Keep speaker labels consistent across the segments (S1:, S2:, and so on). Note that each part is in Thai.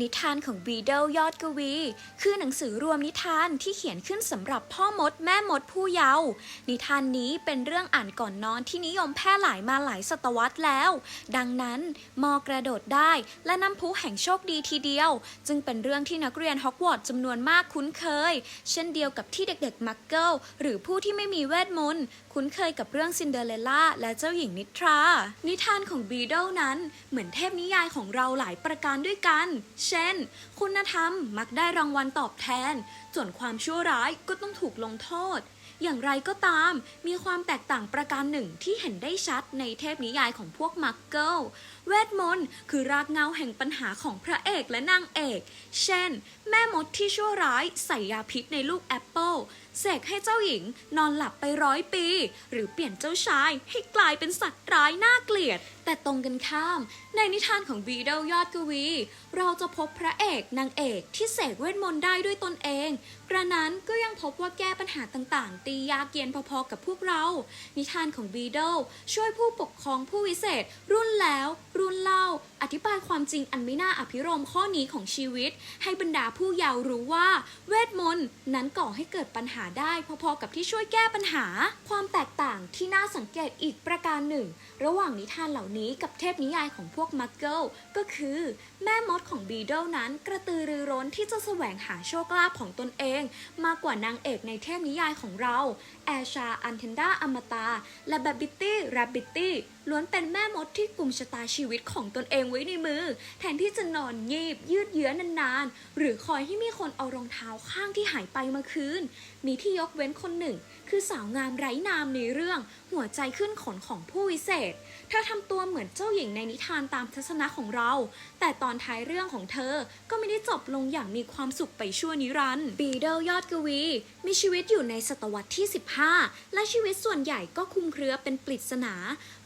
S1: นิทานของบีเดลยอดกวี คือหนังสือรวมนิทานที่เขียนขึ้นสำหรับพ่อมดแม่มดผู้เยาว์นิทานนี้เป็นเรื่องอ่านก่อนนอนที่นิยมแพร่หลายมาหลายศตวรรษแล้ว ดังนั้นมอกระโดดได้และน้ำพุแห่งโชคดีทีเดียว จึงเป็นเรื่องที่นักเรียนฮอกวอตส์จำนวนมากคุ้นเคย เช่นเดียวกับที่เด็กๆมักเกิลหรือผู้ที่ไม่มีเวทมนต์คุ้นเคยกับเรื่องซินเดอเรลล่าและเจ้าหญิงนิทรา นิทานของบีเดลนั้นเหมือนเทพนิยายของเราหลายประการด้วยกันเช่น คุณธรรมมักได้รางวัลตอบแทน ส่วนความชั่วร้ายก็ต้องถูกลงโทษ อย่างไรก็ตาม มีความแตกต่างประการหนึ่งที่เห็นได้ชัดในเทพนิยายของพวกมักเกิลเวทมนต์คือรากเงาแห่งปัญหาของพระเอกและนางเอก เช่น แม่มดที่ชั่วร้ายใส่ยาพิษในลูกแอปเปิล เสกให้เจ้าหญิงนอนหลับไปร้อยปี หรือเปลี่ยนเจ้าชายให้กลายเป็นสัตว์ร้ายน่าเกลียด แต่ตรงกันข้าม ในนิทานของบีเดลยอดกวี เราจะพบพระเอกนางเอกที่เสกเวทมนต์ได้ด้วยตนเอง กระนั้นก็ยังพบว่าแก้ปัญหาต่างๆ ตียากเย็นพอๆกับพวกเรา นิทานของบีเดลช่วยผู้ปกครองผู้วิเศษ รุ่นแล้ว รุ่นเล่า อธิบายความจริงอันไม่น่าอภิรมข้อนี้ของชีวิต ให้บรรดาผู้เยาว์รู้ว่า เวทมนต์นั้นก่อให้เกิดปัญหาได้พอๆกับที่ช่วยแก้ปัญหา ความแตกต่างที่น่าสังเกตอีกประการหนึ่ง ระหว่างนิทานเหล่านี้กับเทพนิยายของพวกมักเกิลก็คือ แม่มดของบีเดลนั้นกระตือรือร้นที่จะแสวงหาโชคลาภของตนเอง มากกว่านางเอกในเทพนิยายของเรา แอชาอันเทนดาอมตา และแบบบิตตี้แรบบิตตี้ล้วนเป็นแม่มดที่กลุ่มชะตาชีวิตของตนเองไว้ในมือ แทนที่จะนอนยีบ ยืดเยื้อนานๆ หรือคอยให้มีคนเอารองเท้าข้างที่หายไปมาคืน มีที่ยกเว้นคนหนึ่ง คือสาวงามไร้นามในเรื่อง หัวใจขึ้นขนของผู้วิเศษ ธอทำตัวเหมือนเจ้าหญิงในนิทานตามทัศนะของเรา แต่ตอนท้ายเรื่องของเธอก็ไม่ได้จบลงอย่างมีความสุขไปชั่วนิรันดร์บีเดลยอดกวี มีชีวิตอยู่ในศตวรรษที่ 15 และชีวิตส่วนใหญ่ก็คุมเครือเป็นปริศนา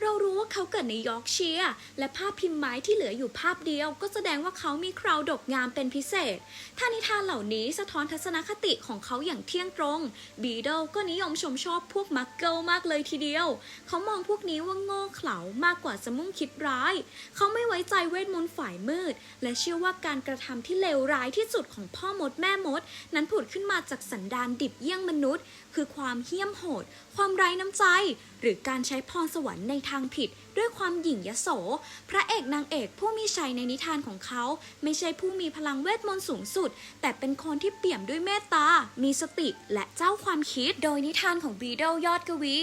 S1: เรารู้ว่าเขาเกิดในยอร์กเชียร์และภาพพิมพ์ไม้ที่เหลืออยู่ภาพเดียว ก็แสดงว่าเขามีคราวดกงามเป็นพิเศษ ถ้านิทานเหล่านี้สะท้อนทัศนคติของเขาอย่างเที่ยงตรงบีเดลก็นิยมชมชอบพวกมักเกิลมากเลยทีเดียว เขามองพวกนี้ว่าโง่เขลามากกว่าจะมุ่งคิดร้าย เขาไม่ไว้ใจเวทมนต์ฝ่ายมืด และเชื่อว่าการกระทำที่เลวร้ายที่สุดของพ่อมดแม่มด นั้นผุดขึ้นมาจากสันดานดิบเยี่ยงมนุษย์ คือความเหี้ยมโหด ความไร้น้ำใจ หรือการใช้พรสวรรค์ในทางผิด ด้วยความหยิ่งยโส พระเอกนางเอกผู้มีชัยในนิทานของเขา ไม่ใช่ผู้มีพลังเวทมนต์สูงสุด แต่เป็นคนที่เปี่ยมด้วยเมตตา มีสติและเจ้าความคิด โดยนิทานของบีเดลยอดกวี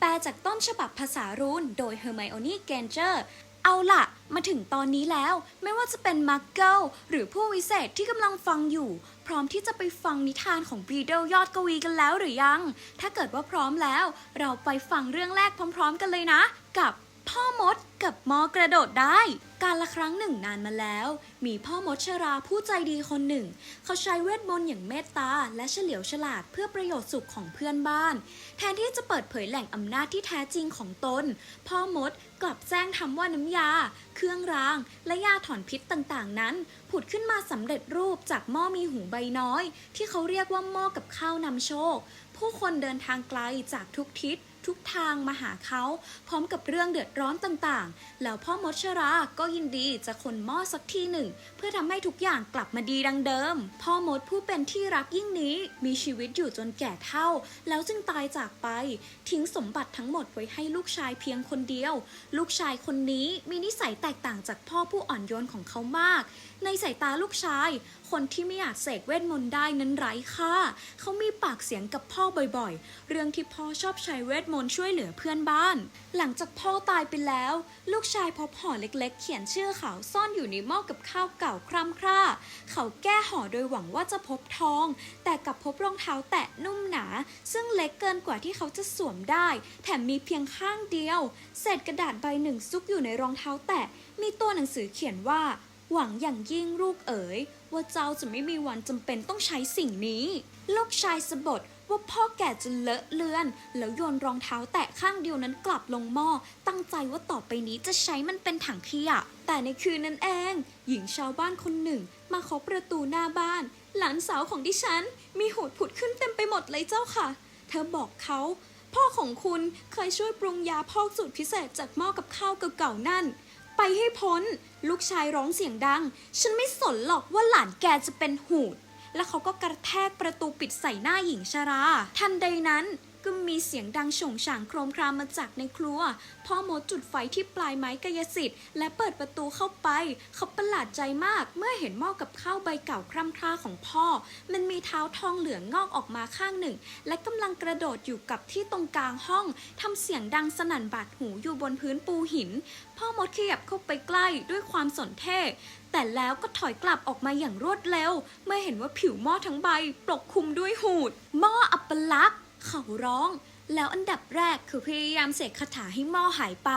S1: แปลจากต้นฉบับภาษารูนโดยเฮอร์ไมโอนี่เกนเจอร์เอาล่ะ มาถึงตอนนี้แล้ว ไม่ว่าจะเป็นมักเกิลหรือผู้วิเศษที่กำลังฟังอยู่ พร้อมที่จะไปฟังนิทานของบีเดลยอดกวีกันแล้วหรือยัง ถ้าเกิดว่าพร้อมแล้ว เราไปฟังเรื่องแรกพร้อม ๆ กันเลยนะ กับพ่อมดกับมอกระโดดได้ การละครั้งหนึ่งนานมาแล้ว มีพ่อมดชราผู้ใจดีคนหนึ่ง เขาใช้เวทมนต์อย่างเมตตา และเฉลียวฉลาดเพื่อประโยชน์สุขของเพื่อนบ้าน แทนที่จะเปิดเผยแหล่งอำนาจที่แท้จริงของตน พ่อมดกลับแจ้งทำว่าน้ำยา เครื่องราง และยาถอนพิษต่างๆ นั้น ผุดขึ้นมาสำเร็จรูปจากหม้อมีหูใบน้อย ที่เขาเรียกว่าหม้อกับข้าวนำโชค ผู้คนเดินทางไกลจากทุกทิศ ทุกทางมาหาเขาพร้อมกับเรื่องเดือดร้อนต่างๆ แล้วพ่อมดชราก็ยินดีจะขนหม้อสักทีหนึ่ง เพื่อทำให้ทุกอย่างกลับมาดีดังเดิม พ่อมดผู้เป็นที่รักยิ่งนี้มีชีวิตอยู่จนแก่เฒ่า แล้วจึงตายจากไป ทิ้งสมบัติทั้งหมดไว้ให้ลูกชายเพียงคนเดียว ลูกชายคนนี้มีนิสัยแตกต่างจากพ่อผู้อ่อนโยนของเขามาก ในสายตาลูกชาย คนที่ไม่อาจเสกเวทมนต์ได้นั้นไร้ค่าเขามีปากเสียงกับพ่อบ่อยๆ เรื่องที่พ่อชอบใช้เวทมนต์ช่วยเหลือเพื่อนบ้าน หลังจากพ่อตายไปแล้ว ลูกชายพบห่อเล็กๆ เขียนชื่อเขาซ่อนอยู่ในหม้อกับข้าวเก่าคร่ำคร่า เขาแก้ห่อโดยหวังว่าจะพบทอง แต่กลับพบรองเท้าแตะนุ่มหนา ซึ่งเล็กเกินกว่าที่เขาจะสวมได้ แถมมีเพียงข้างเดียว เศษกระดาษใบหนึ่งซุกอยู่ในรองเท้าแตะ มีตัวหนังสือเขียนว่า หวังอย่างยิ่งลูกเอ๋ยว่าเจ้าจะไม่มีวันจำเป็นต้องใช้สิ่งนี้ ลูกชายสะบด ว่าพ่อแก่จนเลอะเลือน แล้วโยนรองเท้าแตะข้างเดียวนั้นกลับลงหม้อ ตั้งใจว่าต่อไปนี้จะใช้มันเป็นถังขยะ แต่ในคืนนั้นเอง หญิงชาวบ้านคนหนึ่ง มาเคาะประตูหน้าบ้าน หลานสาวของดิฉัน มีหูดผุดขึ้นเต็มไปหมดเลยเจ้าค่ะ เธอบอกเขาพ่อของคุณเคยช่วยปรุงยาพอกสูตรพิเศษจากหม้อกับข้าวเก่าๆนั่น ไปให้พ้น ลูกชายร้องเสียงดัง ฉันไม่สนหรอกว่าหลานแกจะเป็นหูด แล้วเขาก็กระแทกประตูปิดใส่หน้าหญิงชรา ทันใดนั้น ก็มีเสียงดังโฉงฉางโครมครามมาจากในครัว พ่อมดจุดไฟที่ปลายไม้กายสิทธิ์และเปิดประตูเข้าไป เขาประหลาดใจมากเมื่อเห็นหม้อกับข้าวใบเก่าคร่ำคร่าของพ่อ มันมีเท้าทองเหลืองงอกออกมาข้างหนึ่ง และกำลังกระโดดอยู่กับที่ตรงกลางห้องทำเสียงดังสนั่นบาดหูอยู่บนพื้นปูหิน พ่อมดขยับเข้าไปใกล้ด้วยความสนเท่แต่แล้วก็ถอยกลับออกมาอย่างรวดเร็ว เมื่อเห็นว่าผิวหม้อทั้งใบปกคลุมด้วยหูด หม้ออัปลักษณ์ เขาร้อง แล้วอันดับแรกคือพยายามเสกคาถาให้หม้อหายไป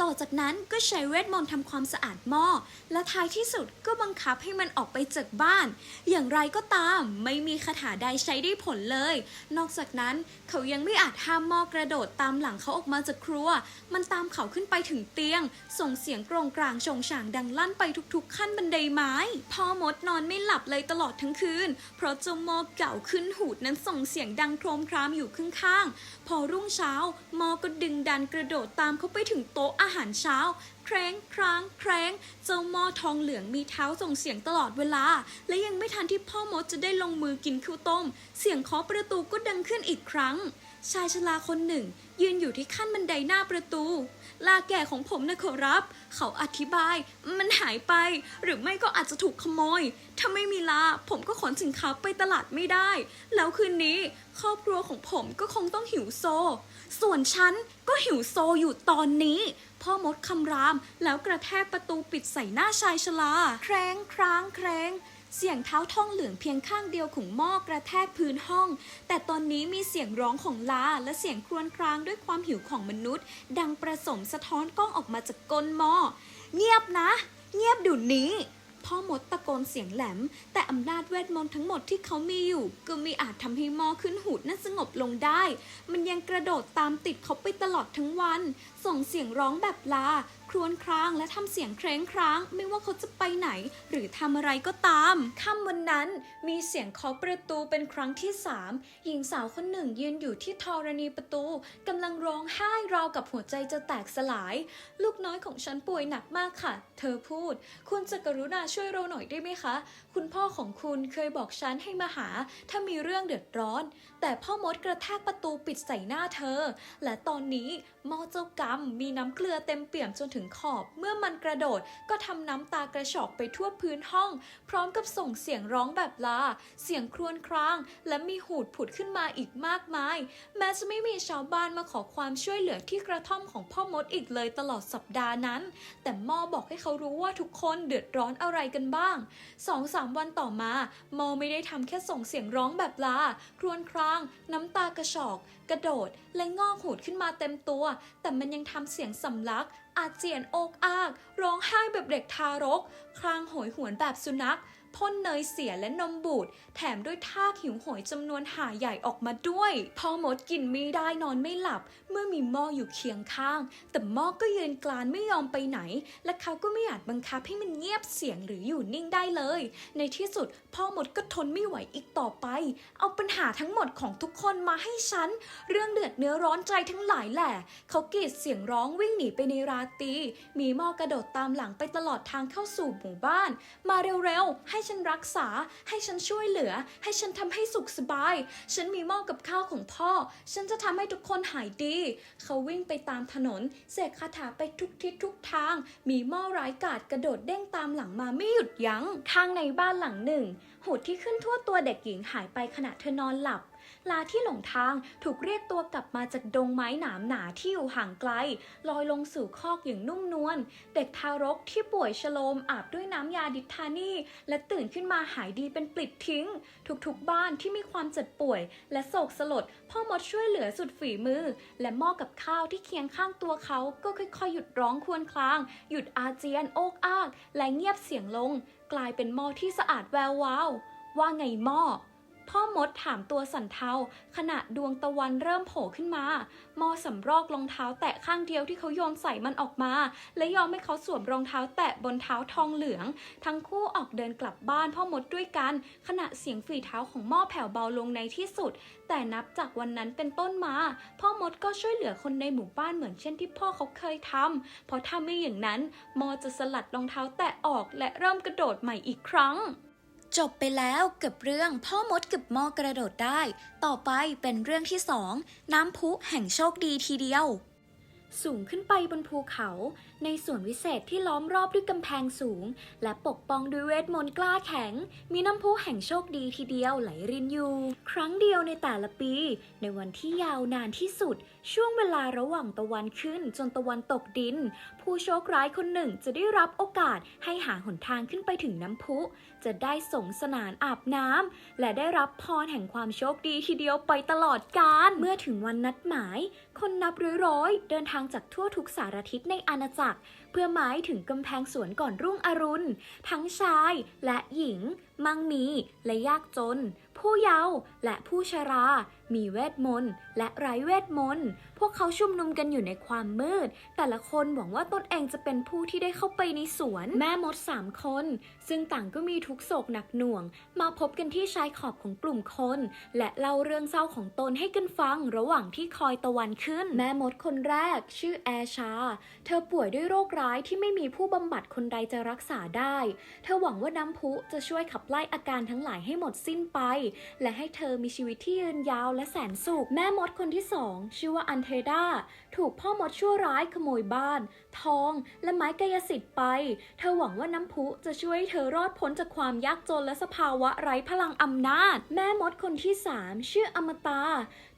S1: ต่อจากนั้นก็ใช้เวทมนต์ทำความสะอาดหม้อ และท้ายที่สุดก็บังคับให้มันออกไปจากบ้าน อย่างไรก็ตามไม่มีคาถาใดใช้ได้ผลเลย นอกจากนั้นเขายังไม่อาจห้ามหม้อกระโดดตามหลังเขาออกมาจากครัว มันตามเขาขึ้นไปถึงเตียง ส่งเสียงกรงกลางชงฉางดังลั่นไปทุกๆ ขั้นบันไดไม้ พ่อมดนอนไม่หลับเลยตลอดทั้งคืน เพราะเจ้าหม้อเก่าขึ้นหูดนั้นส่งเสียงดังโครมครามอยู่ข้างๆอรุ่งเช้า มอก็ดึงดันกระโดดตามเขาไปถึงโต๊ะอาหารเช้า แครงครางแครงเจ้ามอทองเหลืองมีเท้าส่งเสียงตลอดเวลา และยังไม่ทันที่พ่อมดจะได้ลงมือกินข้าวต้ม เสียงเคาะประตูก็ดังขึ้นอีกครั้ง ชายชราคนหนึ่ง ยืนอยู่ที่ขั้นบันไดหน้าประตู ลาแก่ของผมนะขอรับ เขาอธิบาย มันหายไป หรือไม่ก็อาจจะถูกขโมย ถ้าไม่มีลาผมก็ขนสินค้าไปตลาดไม่ได้ แล้วคืนนี้ ครอบครัวของผมก็คงต้องหิวโซ ส่วนฉันก็หิวโซอยู่ตอนนี้ พ่อมดคำรามแล้วกระแทกประตูปิดใส่หน้าชายชราแครงครางแครง เสียงเท้าท่องเหลืองเพียงข้างเดียวของหม้อกระแทกพื้นห้อง แต่ตอนนี้มีเสียงร้องของลาและเสียงครวญครางด้วยความหิวของมนุษย์ ดังประสมสะท้อนกล้องออกมาจากก้นหม้อเงียบนะ เงียบดุนี้ พ่อมดตะโกนเสียงแหลม แต่อำนาจเวทมนต์ทั้งหมดที่เขามีอยู่ ก็ม่อาจทำให้หม้อขึ้นหูดนั้นสงบลงได้ มันยังกระโดดตามติดเขาไปตลอดทั้งวัน ส่งเสียงร้องแบบลา ครวญครางและทำเสียงเคร้งคราง ไม่ว่าเขาจะไปไหน หรือทำอะไรก็ตามค่ำวันนั้นมีเสียงเคาะประตูเป็นครั้งที่สามหญิงสาวคนหนึ่งยืนอยู่ที่ธรณีประตูกำลังร้องไห้ราวกับหัวใจจะแตกสลาย ลูกน้อยของฉันป่วยหนักมากค่ะ เธอพูด คุณจะกรุณาช่วยเราหน่อยได้ไหมคะ คุณพ่อของคุณเคยบอกฉันให้มาหา ถ้ามีเรื่องเดือดร้อน แต่พ่อมดกระแทกประตูปิดใส่หน้าเธอ และตอนนี้หม้อเจ้ากรรมมีน้ำเกลือเต็มเปี่ยมจนถึงขอบ เมื่อมันกระโดดก็ทำน้ำตากระชอกไปทั่วพื้นห้อง พร้อมกับส่งเสียงร้องแบบลา เสียงครวญคราง และมีหูดผุดขึ้นมาอีกมากมาย แม้จะไม่มีชาวบ้านมาขอความช่วยเหลือที่กระท่อมของพ่อมดอีกเลยตลอดสัปดาห์นั้น แต่หมอบอกให้เขารู้ว่าทุกคนเดือดร้อนอะไรกันบ้างสองสามวันต่อมามาไม่ได้ทำแค่ส่งเสียงร้องแบบลา ครวญคราง น้ำตากระชอก กระโดด และงอกหูดขึ้นมาเต็มตัว แต่มันยังทำเสียงสำลัก อาเจียนโอกอาก ร้องไห้แบบเด็กทารกครางโหยหวนแบบสุนัข พ่นเนยเสียและนมบูด แถมด้วยท่ากหิวโหยจำนวนหาใหญ่ออกมาด้วยพ่อมดกินไม่ได้นอนไม่หลับ เมื่อมีหม้ออยู่เคียงข้าง แต่หม้อก็ยืนกลานไม่ยอมไปไหน และเขาก็ไม่อาจบังคับให้มันเงียบเสียงหรืออยู่นิ่งได้เลย ในที่สุดพ่อมดก็ทนไม่ไหวอีกต่อไป เอาปัญหาทั้งหมดของทุกคนมาให้ฉัน เรื่องเดือดเนื้อร้อนใจทั้งหลายแหละ เขากรีดเสียงร้องวิ่งหนีไปในราตรี มีหม้อกระโดดตามหลังไปตลอดทางเข้าสู่หมู่บ้าน มาเร็วๆ ให้ฉันรักษา ให้ฉันช่วยเหลือ ให้ฉันทำให้สุขสบาย ฉันมีหม้อกับข้าวของพ่อ ฉันจะทำให้ทุกคนหายดี เขาวิ่งไปตามถนน เสกคาถาไปทุกทิศทุกทาง มีหม้อร้ายกาดกระโดดเด้งตามหลังมาไม่หยุดยัง้ง ทางในบ้านหลังหนึ่ง หูดที่ขึ้นทั่วตัวเด็กหญิงหายไปขณะเธอนอนหลับ ลาที่หลงทางถูกเรียกตัวกลับมาจากดงไม้หนามหนาที่อยู่ห่างไกล ลอยลงสู่คอกอย่างนุ่มนวล เด็กทารกที่ป่วยชโลมอาบด้วยน้ำยาดิทานีและตื่นขึ้นมาหายดีเป็นปลิดทิ้ง ทุกๆบ้านที่มีความเจ็บป่วย และโศกสลด พ่อมดช่วยเหลือสุดฝีมือ และหม้อกับข้าวที่เคียงข้างตัวเขาก็ค่อยๆ หยุดร้องครวญคราง หยุดอาเจียนโอกอาก และเงียบเสียงลง กลายเป็นหม้อที่สะอาดแวววาวว่าไงหม้อ พ่อมดถามตัวสันเทาขณะดวงตะวันเริ่มโผล่ขึ้นมา มอสำรอกรองเท้าแตะข้างเดียวที่เขาโยนใส่มันออกมา และยอมให้เขาสวมรองเท้าแตะบนเท้าทองเหลือง ทั้งคู่ออกเดินกลับบ้านพ่อมดด้วยกัน ขณะเสียงฝีเท้าของมอแผ่วเบาลงในที่สุด แต่นับจากวันนั้นเป็นต้นมา พ่อมดก็ช่วยเหลือคนในหมู่บ้านเหมือนเช่นที่พ่อเขาเคยทำเพราะถ้าไม่อย่างนั้น มอจะสลัดรองเท้าแตะออกและเริ่มกระโดดใหม่อีกครั้ง จบไปแล้วกับเรื่องพ่อมดกับหมอกระโดดได้ ต่อไปเป็นเรื่องที่สองน้ำพุแห่งโชคดีทีเดียว สูงขึ้นไปบนภูเขา ในสวนวิเศษที่ล้อมรอบด้วยกำแพงสูง และปกป้องด้วยเวทมนต์กล้าแข็ง มีน้ำพุแห่งโชคดีทีเดียวไหลรินอยู่ ครั้งเดียวในแต่ละปี ในวันที่ยาวนานที่สุด ช่วงเวลาระหว่างตะวันขึ้นจนตะวันตกดิน ผู้โชคร้ายคนหนึ่งจะได้รับโอกาสให้หาหนทางขึ้นไปถึงน้ำพุ จะได้สงสนานอาบน้ำและได้รับพรแห่งความโชคดีทีเดียวไปตลอดกาลเมื่อถึงวันนัดหมาย คนนับร้อยๆเดินทางจากทั่วทุกสารทิศในอาณาจักรเพื่อหมายถึงกำแพงสวนก่อนรุ่งอรุณ ทั้งชายและหญิง มั่งมีและยากจน ผู้เยาว์และผู้ชรา มีเวทมนต์และไร้เวทมนต์ พวกเขาชุมนุมกันอยู่ในความมืด แต่ละคนหวังว่าตนเองจะเป็นผู้ที่ได้เข้าไปในสวน แม่มดสามคน ซึ่งต่างก็มีทุกโศกหนักหน่วง มาพบกันที่ชายขอบของกลุ่มคน และเล่าเรื่องเศร้าของตนให้กันฟังระหว่างที่คอยตะวันขึ้น แม่มดคนแรก ชื่อแอชา เธอป่วยด้วยโรคร้ายที่ไม่มีผู้บำบัดคนใดจะรักษาได้ เธอหวังว่าน้ำพุจะช่วยขับไล่อาการทั้งหลายให้หมดสิ้นไปและให้เธอมีชีวิตที่ยืนยาวและแสนสุข แม่มดคนที่สองชื่อว่าอันเทดา ถูกพ่อมดชั่วร้ายขโมยบ้าน ทอง และไม้กายสิทธิ์ไป เธอหวังว่าน้ำพุจะช่วยเธอรอดพ้นจากความยากจนและสภาวะไร้พลังอำนาจ แม่มดคนที่สามชื่ออมตา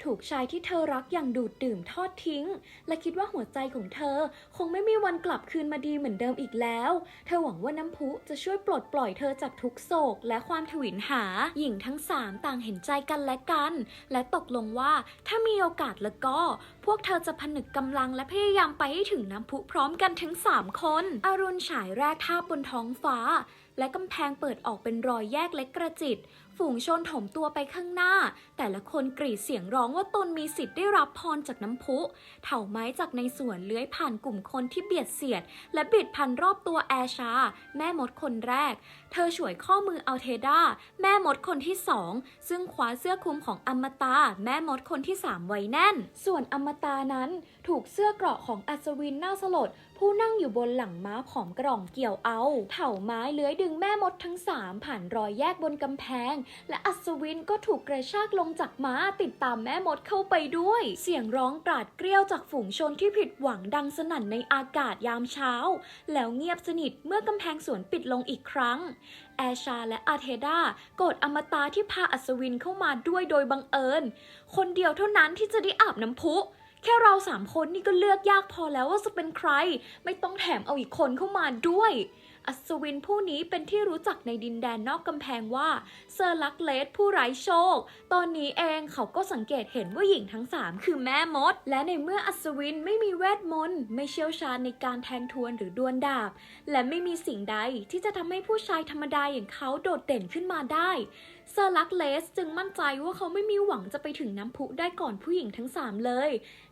S1: ถูกชายที่เธอรักอย่างดูดดื่มทอดทิ้ง และคิดว่าหัวใจของเธอ คงไม่มีวันกลับคืนมาดีเหมือนเดิมอีกแล้ว เธอหวังว่าน้ำพุจะช่วยปลดปล่อยเธอจากทุกโศกและความถวิลหา หญิงทั้งสามต่างเห็นใจกันและกัน และตกลงว่าถ้ามีโอกาสแล้วก็ พวกเธอจะผนึกกำลังและพยายามไปให้ถึงน้ำพุพร้อมกันทั้งสามคน อรุณฉายแรกท่าบบนท้องฟ้า และกำแพงเปิดออกเป็นรอยแยกเล็กกระจิต ฝูงชนถมตัวไปข้างหน้า แต่ละคนกรีดเสียงร้องว่าตนมีสิทธิ์ได้รับพรจากน้ำพุ เถาไม้จากในสวนเลื้อยผ่านกลุ่มคนที่เบียดเสียด และบิดพันรอบตัวแอชา แม่มดคนแรก เธอฉวยข้อมืออัลเทดาแม่มดคนที่สองซึ่งคว้าเสื้อคลุมของอมตาแม่มดคนที่สามไว้แน่น ส่วนอมตานั้นถูกเสื้อเกราะของอัศวินน่าสลด ผู้นั่งอยู่บนหลังม้าผอมกร่องเกี่ยวเอา เถาไม้เลื้อยดึงแม่มดทั้งสามผ่านรอยแยกบนกำแพง และอัศวินก็ถูกกระชากลงจากม้าติดตามแม่มดเข้าไปด้วย เสียงร้องกราดเกรี้ยวจากฝูงชนที่ผิดหวังดังสนั่นในอากาศยามเช้า แล้วเงียบสนิทเมื่อกำแพงสวนปิดลงอีกครั้งแอชาและอาเทดาโกรธอมตะที่พาอัศวินเข้ามาด้วยโดยบังเอิญ คนเดียวเท่านั้นที่จะได้อาบน้ำพุ แค่เราสามคนนี่ก็เลือกยากพอแล้วว่าจะเป็นใคร ไม่ต้องแถมเอาอีกคนเข้ามาด้วย อัศวินผู้นี้เป็นที่รู้จักในดินแดนนอกกำแพงว่าเซอร์ลักเลสผู้ไร้โชค ตอนนี้เองเขาก็สังเกตเห็นว่าหญิงทั้งสามคือแม่มด และในเมื่ออัศวินไม่มีเวทมนต์ไม่เชี่ยวชาญในการแทงทวนหรือดวลดาบ และไม่มีสิ่งใดที่จะทำให้ผู้ชายธรรมดาอย่างเขาโดดเด่นขึ้นมาได้ เซอร์ลักเลสจึงมั่นใจว่าเขาไม่มีหวังจะไปถึงน้ำพุได้ก่อนผู้หญิงทั้งสามเลย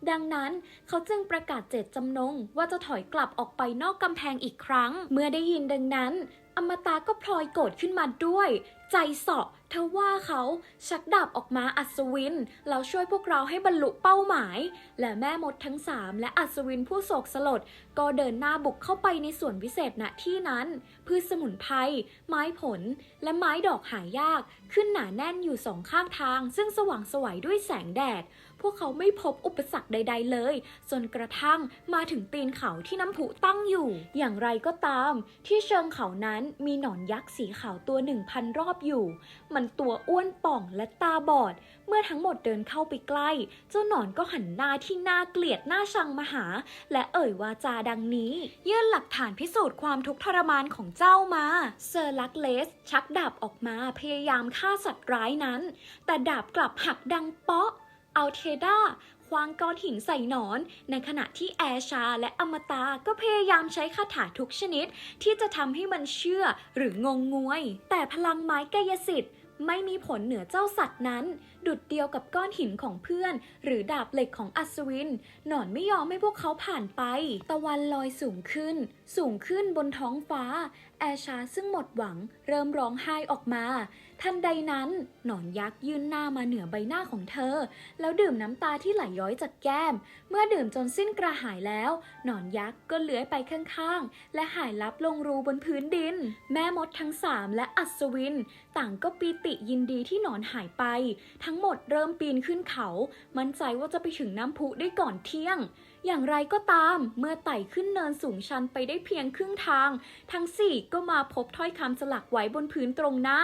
S1: ดังนั้นเขาจึงประกาศเจตจำนงว่าจะถอยกลับออกไปนอกกำแพงอีกครั้ง เมื่อได้ยินดังนั้น อมตะก็พลอยโกรธขึ้นมาด้วย ใจเสาะ เธอว่าเขาชักดาบออกมาอัศวินแล้วช่วยพวกเราให้บรรลุเป้าหมาย และแม่มดทั้งสามและอัศวินผู้โศกสลด ก็เดินหน้าบุกเข้าไปในส่วนวิเศษณที่นั้น พืชสมุนไพรไม้ผล และไม้ดอกหายาก ขึ้นหนาแน่นอยู่สองข้างทาง ซึ่งสว่างสวยด้วยแสงแดด พวกเขาไม่พบอุปสรรคใด ๆ เลย จนกระทั่งมาถึงตีนเขาที่น้ำพุตั้งอยู่ อย่างไรก็ตาม ที่เชิงเขานั้นมีหนอนยักษ์สีขาวตัวหนึ่งพันรอบอยู่ มันตัวอ้วนป่องและตาบอด เมื่อทั้งหมดเดินเข้าไปใกล้ เจ้าหนอนก็หันหน้าที่น่าเกลียดหน่าชังมาหา และเอ่ยวาจาดังนี้ ยื่นหลักฐานพิสูจน์ความทุกข์ทรมานของเจ้ามาเซอร์ลักเลส ชักดาบออกมาพยายามฆ่าสัตว์ร้ายนั้น แต่ดาบกลับหักดังเปาะ อัลเทดาคว้างก้อนหินใส่หนอน ในขณะที่แอชาและอมตาก็พยายามใช้คาถาทุกชนิด ที่จะทำให้มันเชื่อหรืองงงวย แต่พลังไม้กายสิทธิ์ไม่มีผลเหนือเจ้าสัตว์นั้น ดุดเดียวกับก้อนหินของเพื่อน หรือดาบเหล็กของอัศวิน หนอนไม่ยอมให้พวกเขาผ่านไป ตะวันลอยสูงขึ้น สูงขึ้นบนท้องฟ้า แอชาซึ่งหมดหวังเริ่มร้องไห้ออกมา ทันใดนั้น หนอนยักษ์ยื่นหน้ามาเหนือใบหน้าของเธอ แล้วดื่มน้ำตาที่ไหลย้อยจากแก้ม เมื่อดื่มจนสิ้นกระหายแล้ว หนอนยักษ์ก็เลื้อยไปข้างๆ และหายลับลงรูบนพื้นดิน แม่มดทั้งสามและอัศวิน ต่างก็ปีติยินดีที่หนอนหายไป ทั้งหมดเริ่มปีนขึ้นเขา มั่นใจว่าจะไปถึงน้ำพุได้ก่อนเที่ยง อย่างไรก็ตามเมื่อไต่ขึ้นเนินสูงชันไปได้เพียงครึ่งทาง ทั้งสี่ก็มาพบถ้อยคำสลักไว้บนพื้นตรงหน้า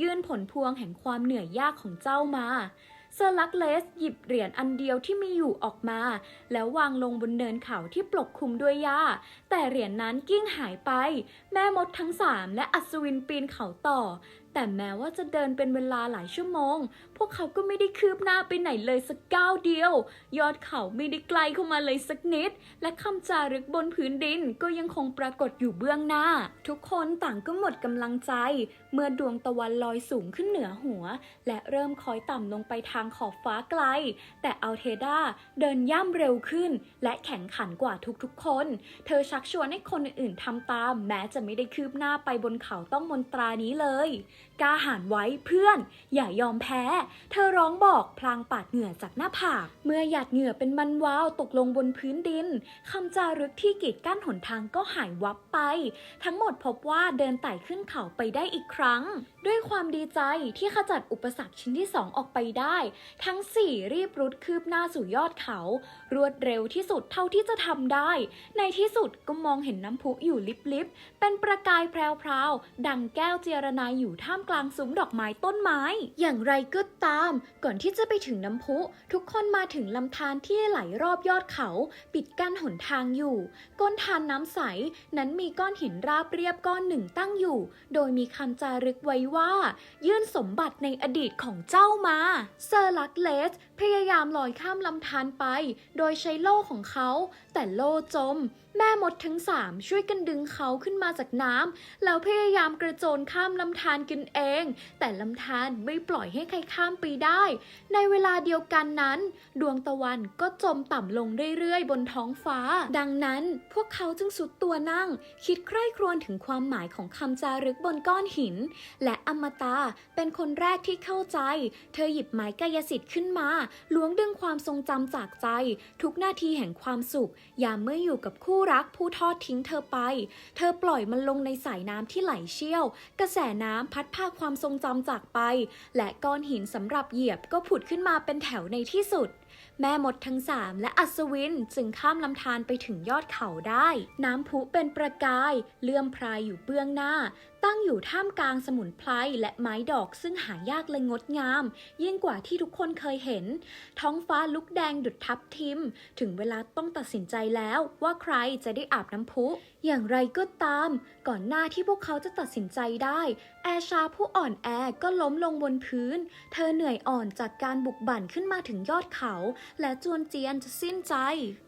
S1: ยื่นผลพวงแห่งความเหนื่อยยากของเจ้ามาเซอร์ลักเลสหยิบเหรียญอันเดียวที่มีอยู่ออกมา แล้ววางลงบนเนินเขาที่ปกคลุมด้วยหญ้า แต่เหรียญนั้นกิ้งหายไป แม่มดทั้งสามและอัศวินปีนเขาต่อ แต่แม้ว่าจะเดินเป็นเวลาหลายชั่วโมง พวกเขาก็ไม่ได้คืบหน้าไปไหนเลยสักก้าวเดียว ยอดเขาไม่ได้ไกลเข้ามาเลยสักนิด และคำจารึกบนพื้นดินก็ยังคงปรากฏอยู่เบื้องหน้า ทุกคนต่างก็หมดกำลังใจ เมื่อดวงตะวันลอยสูงขึ้นเหนือหัว และเริ่มคอยต่ำลงไปทางขอบฟ้าไกล แต่อัลเทดาเดินย่ำเร็วขึ้น และแข็งขันกว่าทุกๆคน เธอชักชวนให้คนอื่นๆทำตาม แม้จะไม่ได้คืบหน้าไปบนเขาต้องมนตรานี้เลย กล้าหาญไว้เพื่อน อย่ายอมแพ้ เธอร้องบอกพลางปาดเหงื่อจากหน้าผาก เมื่อหยาดเหงื่อเป็นมันวาวตกลงบนพื้นดินคำจารึกที่กีดกั้นหนทางก็หายวับไป ทั้งหมดพบว่าเดินไต่ขึ้นเขาไปได้อีกครั้ง ด้วยความดีใจที่ขจัดอุปสรรคชิ้นที่สองออกไปได้ ทั้งสี่รีบรุดคืบหน้าสู่ยอดเขา รวดเร็วที่สุดเท่าที่จะทำได้ ในที่สุดก็มองเห็นน้ำพุอยู่ลิบๆ เป็นประกายแพรวๆ ดังแก้วเจรนายอยู่ท่ามกลางซุ้มดอกไม้ต้นไม้ อย่างไรก็ตาม ก่อนที่จะไปถึงน้ำพุ ทุกคนมาถึงลำธารที่ไหลรอบยอดเขา ปิดกั้นหนทางอยู่ ก้นทานน้ำใสนั้นมีก้อนหินราบเรียบก้อนหนึ่งตั้งอยู่ โดยมีคำจารึกไว้ว่า ยื่นสมบัติในอดีตของเจ้ามา เซอร์ลักเลส พยายามลอยข้ามลำธารไป โดยใช้โล่ของเขา แต่โล่จม แม่มดทั้งสามช่วยกันดึงเขาขึ้นมาจากน้ำแล้วพยายามกระโจนข้ามลำธารกันเอง แต่ลำธารไม่ปล่อยให้ใครข้ามไปได้ ในเวลาเดียวกันนั้น ดวงตะวันก็จมต่ำลงเรื่อยๆ บนท้องฟ้า ดังนั้นพวกเขาจึงสุดตัวนั่ง คิดใคร่ครวญถึงความหมายของคำจารึกบนก้อนหิน และอมตะเป็นคนแรกที่เข้าใจ เธอหยิบไม้กายสิทธิ์ขึ้นมาล้วงดึงความทรงจำจากใจ ทุกนาทีแห่งความสุขยามเมื่ออยู่กับคู่รักผู้ทอดทิ้งเธอไป เธอปล่อยมันลงในสายน้ำที่ไหลเชี่ยว กระแสน้ำพัดพาความทรงจำจากไป และก้อนหินสำหรับเหยียบก็ผุดขึ้นมาเป็นแถวในที่สุด แม่มดทั้งสามและอัศวินจึงข้ามลำธารไปถึงยอดเขาได้ น้ำพุเป็นประกาย เลื่อมพรายอยู่เบื้องหน้า ตั้งอยู่ท่ามกลางสมุนไพรและไม้ดอกซึ่งหายากและงดงาม ยิ่งกว่าที่ทุกคนเคยเห็น ท้องฟ้าลุกแดงดุดทับทิม ถึงเวลาต้องตัดสินใจแล้วว่าใครจะได้อาบน้ำพุ อย่างไรก็ตาม ก่อนหน้าที่พวกเขาจะตัดสินใจได้ แอชาผู้อ่อนแอก็ล้มลงบนพื้น เธอเหนื่อยอ่อนจากการบุกบั่นขึ้นมาถึงยอดเขา และจวนเจียนจะสิ้นใจ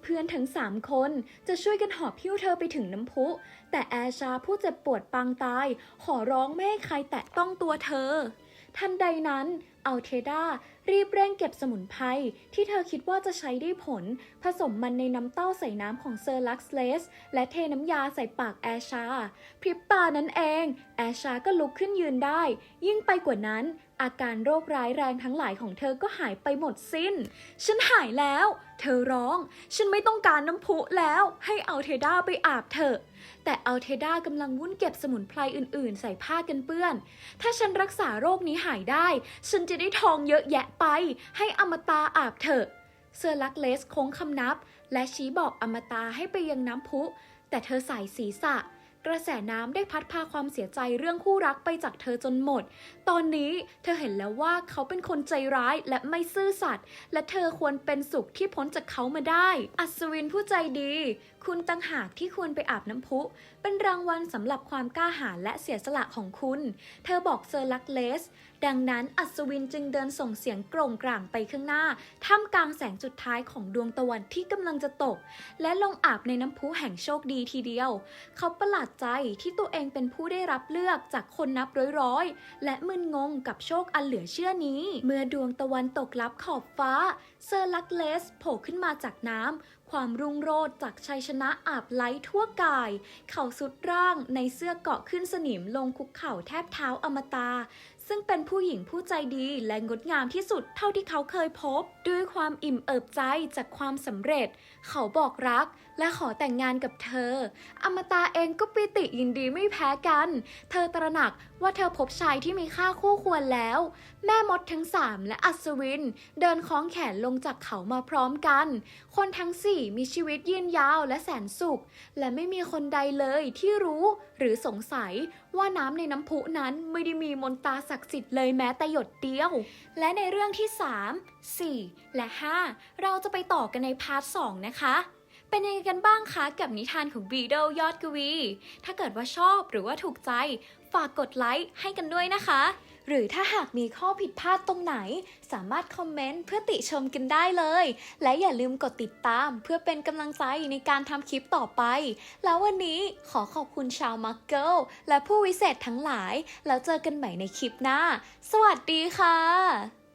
S1: เพื่อนทั้งสามคนจะช่วยกันหอบพิ้วเธอไปถึงน้ำพุ แต่แอชาผู้เจ็บปวดปางตาย ขอร้องไม่ให้ใครแตะต้องตัวเธอ ทันใดนั้นอัลเทดารีบเร่งเก็บสมุนไพรที่เธอคิดว่าจะใช้ได้ผล ผสมมันในน้ำเต้าใส่น้ำของเซอร์ลักซ์เลส และเทน้ำยาใส่ปากแอชา พริบตานั้นเอง แอชาก็ลุกขึ้นยืนได้ ยิ่งไปกว่านั้น อาการโรคร้ายแรงทั้งหลายของเธอก็หายไปหมดสิ้น ฉันหายแล้ว เธอร้อง ฉันไม่ต้องการน้ำพุแล้ว ให้เอาเทด้าไปอาบเถอะ แต่อัลเทด้ากำลังวุ่นเก็บสมุนไพรอื่นๆ ใส่ผ้ากันเปื้อน ถ้าฉันรักษาโรคนี้หายได้ ฉันจะได้ทองเยอะแยะไป ให้อมตาอาบเถอะ เซอร์ลักเลสโค้งคำนับ และชี้บอกอมตาให้ไปยังน้ำพุ แต่เธอใส่ศีรษะ กระแสน้ำได้พัดพาความเสียใจเรื่องคู่รักไปจากเธอจนหมด ตอนนี้เธอเห็นแล้วว่าเขาเป็นคนใจร้ายและไม่ซื่อสัตย์ และเธอควรเป็นสุขที่พ้นจากเขามาได้ อัศวินผู้ใจดี คุณตั้งหากที่ควรไปอาบน้ำพุ เป็นรางวัลสำหรับความกล้าหาญและเสียสละของคุณ เธอบอกเซอร์ลักเลส ดังนั้นอัศวินจึงเดินส่งเสียงโกร่งกร่างไปข้างหน้า ท่ามกลางแสงจุดท้ายของดวงตะวันที่กำลังจะตก และลงอาบในน้ำพุแห่งโชคดีทีเดียว เขาประหลาดใจที่ตัวเองเป็นผู้ได้รับเลือกจากคนนับร้อยๆ และมึนงงกับโชคอันเหลือเชื่อนี้ เมื่อดวงตะวันตกลับขอบฟ้า เซอร์ลักเลสโผล่ขึ้นมาจากน้ำความรุ่งโรจน์จากชัยชนะอาบไล้ทั่วกาย เข่าสุดร่างในเสื้อเกาะขึ้นสนิมลงคุกเข่าแทบเท้าอมตาซึ่งเป็นผู้หญิงผู้ใจดีและงดงามที่สุดเท่าที่เขาเคยพบ ด้วยความอิ่มเอิบใจจากความสำเร็จ เขาบอกรัก และขอแต่งงานกับเธอ อมตะเองก็ปิติยินดีไม่แพ้กัน เธอตระหนักว่าเธอพบชายที่มีค่าคู่ควรแล้ว แม่มดทั้งสามและอัศวิน เดินคล้องแขนลงจากเขามาพร้อมกัน คนทั้งสี่มีชีวิตยืนยาวและแสนสุข และไม่มีคนใดเลยที่รู้หรือสงสัยว่าน้ำในน้ำพุนั้นไม่ได้มีมนตราศักดิ์สิทธิ์เลยแม้แต่หยดเดียว และในเรื่องที่ 3 4 และ 5 เราจะไปต่อกันในพาร์ท 2 นะคะ เป็นยังไงกันบ้างคะกับนิทานของบีโดยอดกวี ถ้าเกิดว่าชอบหรือว่าถูกใจ ฝากกดไลค์ให้กันด้วยนะคะ หรือถ้าหากมีข้อผิดพลาดตรงไหน สามารถคอมเมนต์เพื่อติชมกันได้เลย และอย่าลืมกดติดตามเพื่อเป็นกำลังใจในการทำคลิปต่อไป แล้ววันนี้ขอขอบคุณชาวมักเกิลและผู้วิเศษทั้งหลาย แล้วเจอกันใหม่ในคลิปหน้า สวัสดีค่ะ